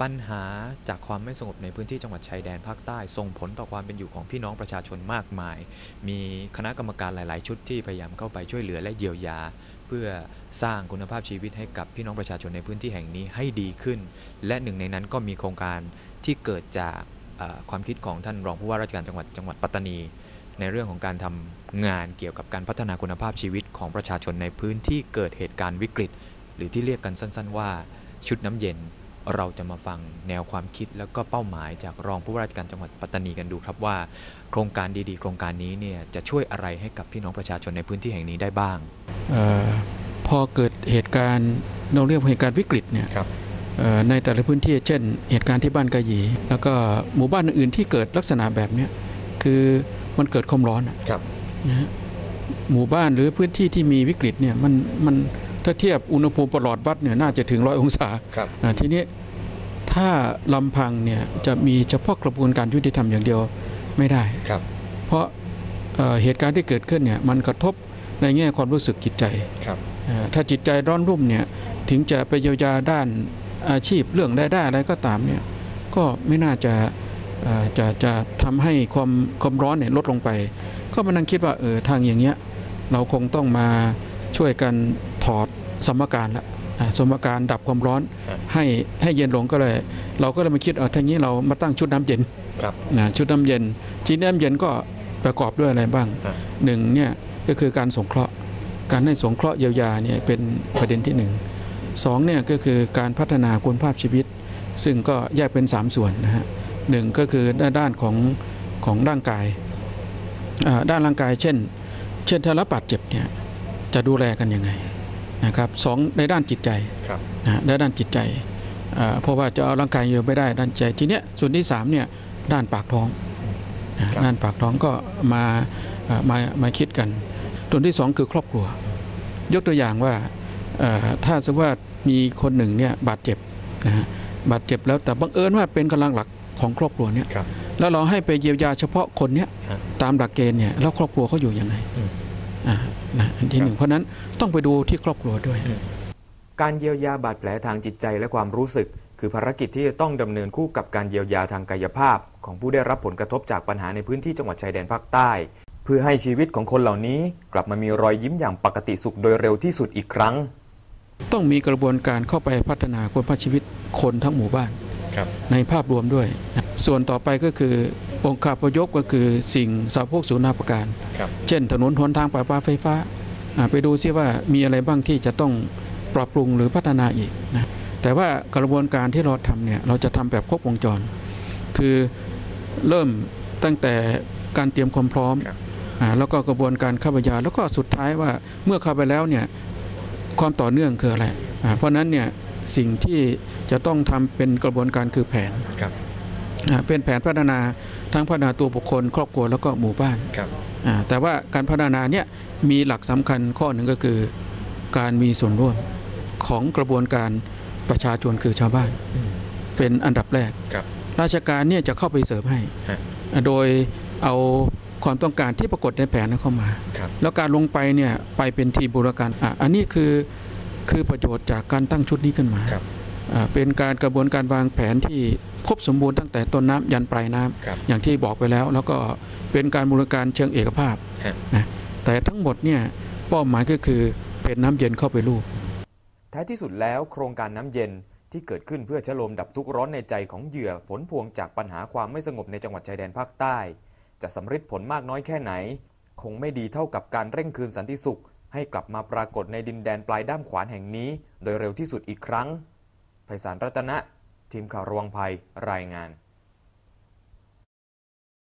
ปัญหาจากความไม่สงบในพื้นที่จังหวัดชายแดนภาคใต้ ส่งผลต่อความเป็นอยู่ของพี่น้องประชาชนมากมาย มีคณะกรรมการหลาย ๆ ชุดที่พยายามเข้าไปช่วยเหลือและเยียวยา เพื่อสร้างคุณภาพชีวิตให้กับพี่น้องประชาชนในพื้นที่แห่งนี้ให้ดีขึ้น และหนึ่งในนั้นก็มีโครงการที่เกิดจากความคิดของท่านรองผู้ว่าราชการจังหวัดจังหวัดปัตตานี ในเรื่องของการทำงานเกี่ยวกับการพัฒนาคุณภาพชีวิตของประชาชนในพื้นที่เกิดเหตุการณ์วิกฤต หรือที่เรียกกันสั้น ๆ ว่าชุดน้ำเย็น เราจะมาฟังแนวความคิดแล้วก็เป้าหมายจากรองผู้ว่าราชการจังหวัดปัตตานีกันดูครับว่า โครงการดีๆ โครงการนี้เนี่ยจะช่วยอะไรให้กับพี่น้องประชาชนในพื้นที่แห่งนี้ได้บ้างเออพอเกิดเหตุการณ์เราเรียกว่าเหตุการณ์วิกฤตเนี่ยครับเอ่อในแต่ละพื้นที่เช่น เหตุการณ์ที่บ้านกะหยีแล้วก็หมู่บ้านอื่นๆที่เกิดลักษณะแบบเนี้ยคือมันเกิดความร้อนอะครับนะฮะหมู่บ้านหรือพื้นที่ที่มีวิกฤตเนี่ยมันมันถ้าเทียบอุณหภูมิประหลอดวัดเนี่ยน่าจะถึงร้อยองศาครับอ่าทีนี้ ถ้าลำพังเนี่ยจะมีเฉพาะกระบวนการยุติธรรมอย่างเดียวไม่ได้ ครับ เพราะเอ่อเหตุการณ์ที่เกิดขึ้นเนี่ยมันกระทบในแง่ความรู้สึกจิตใจครับ เอ่อถ้าจิตใจร้อนรุ่มเนี่ยถึงจะไปเยียวยาด้านอาชีพเรื่องรายได้อะไรก็ตามเนี่ยก็ไม่น่าจะเอ่อจะจะทำให้ความความร้อนเนี่ยลดลงไป ก็มานั่งคิดว่าเออทางอย่างเงี้ยเราคงต้องมาช่วยกันถอดสมการละอ่า สมการดับความร้อนครับให้ให้เย็นลงก็เลย เราก็เลยมาคิดเออทางนี้เรามาตั้งชุดน้ำเย็นครับนะชุดน้ำเย็นชุดน้ำเย็นก็ประกอบด้วยอะไรบ้างครับหนึ่งเนี่ยก็คือการสงเคราะห์ การให้สงเคราะห์เยียวยาเนี่ยเป็นประเด็นที่หนึ่งสองเนี่ยก็คือการพัฒนาคุณภาพชีวิต ซึ่งก็แยกเป็น 3 ส่วนนะฮะหนึ่งก็คือด้านด้านของของร่างกายอ่าด้านร่างกายเช่น เช่นถ้ารับบาดเจ็บเนี่ยจะดูแลกันยังไง นะครับสองในด้านจิตใจครับนะฮะและด้านจิตใจอ่าเพราะว่าจะเอาร่างกายอยู่ไม่ได้ด้านใจทีเนี้ยส่วนที่สามเนี่ยด้านปากท้องนะครับด้านปากท้องก็มาอ่ามามาคิดกันตัวที่สองคือครอบครัว ยกตัวอย่างว่าเอ่อถ้าสมมติว่ามีคนหนึ่งเนี่ยบาดเจ็บนะฮะบาดเจ็บแล้วแต่บังเอิญว่าเป็นกำลังหลักของครอบครัวเนี่ยครับแล้วเราให้ไปเยียวยาเฉพาะคนเนี้ยครับตามหลักเกณฑ์เนี่ยแล้วครอบครัวเขาอยู่ยังไงอืมอ่า นะอันที่ครับหนึ่งเพราะฉะนั้นต้องไปดูที่ครอบครัวด้วย การเยียวยาบาดแผลทางจิตใจและความรู้สึก คือภารกิจที่จะต้องดำเนินคู่กับการเยียวยาทางกายภาพ ของผู้ได้รับผลกระทบจากปัญหาในพื้นที่จังหวัดชายแดนภาคใต้ เพื่อให้ชีวิตของคนเหล่านี้ กลับมามีรอยยิ้มอย่างปกติสุขโดยเร็วที่สุดอีกครั้ง ต้องมีกระบวนการเข้าไปพัฒนาคุณภาพชีวิตคนทั้งหมู่บ้านครับในภาพรวมด้วยนะส่วนต่อไปก็คือ องค์คาพยพก็คือสิ่งสาวพวกสูนาประการครับเช่น ถนนหนทางปลาปลาไฟฟ้าอ่าไปดูซิว่ามีอะไรบ้างที่จะต้องปรับปรุงหรือพัฒนาอีกนะแต่ว่ากระบวนการที่เราทำเนี่ยเราจะทำแบบครบวงจร คือเริ่มตั้งแต่การเตรียมความพร้อมครับอ่าแล้วก็กระบวนการเข้าไปยาแล้วก็สุดท้ายว่าเมื่อเข้าไปแล้วเนี่ยความต่อเนื่องคืออะไรอ่าเพราะฉะนั้นเนี่ยสิ่งที่จะต้องทำเป็นกระบวนการคือแผนครับอ่า เป็นแผนพัฒนาทั้งพัฒนาตัวบุคคล ครอบครัวแล้วก็หมู่บ้านครับอ่าแต่ว่าการพัฒนาเนี่ยมีหลักสำคัญข้อหนึ่งก็คือการมีส่วนร่วมของกระบวนการประชาชนคือชาวบ้านอืมเป็นอันดับแรกครับราชการเนี่ยจะเข้าไปเสริมให้ฮะโดยเอาความต้องการที่ปรากฏในแผนนั้นเข้ามาครับแล้วการลงไปเนี่ยไปเป็นทีมบูรการอะอันนี้คือคือประโยชน์จากการตั้งชุดนี้ขึ้นมาครับอ่า เป็นการกระบวนการวางแผนที่ครบสมบูรณ์ตั้งแต่ต้นน้ำยันปลายน้ำครับอย่างที่บอกไปแล้ว แล้วก็เป็นการบูรการเชิงเอกภาพฮะนะแต่ทั้งหมดเนี่ยเป้าหมายก็คือเป็นน้ำเย็นเข้าไปลูกท้ายที่สุดแล้วโครงการน้ำเย็นที่เกิดขึ้นเพื่อชะโลมดับทุกข์ร้อนในใจของเหยื่อผลพวงจากปัญหาความไม่สงบในจังหวัดชายแดนภาคใต้ จะสำเร็จผลมากน้อยแค่ไหน คงไม่ดีเท่ากับการเร่งคืนสันติสุข ให้กลับมาปรากฏในดินแดนปลายด้ามขวานแห่งนี้ โดยเร็วที่สุดอีกครั้ง ไพศาลรัตนะ ทีมข่าวระวังภัยรายงาน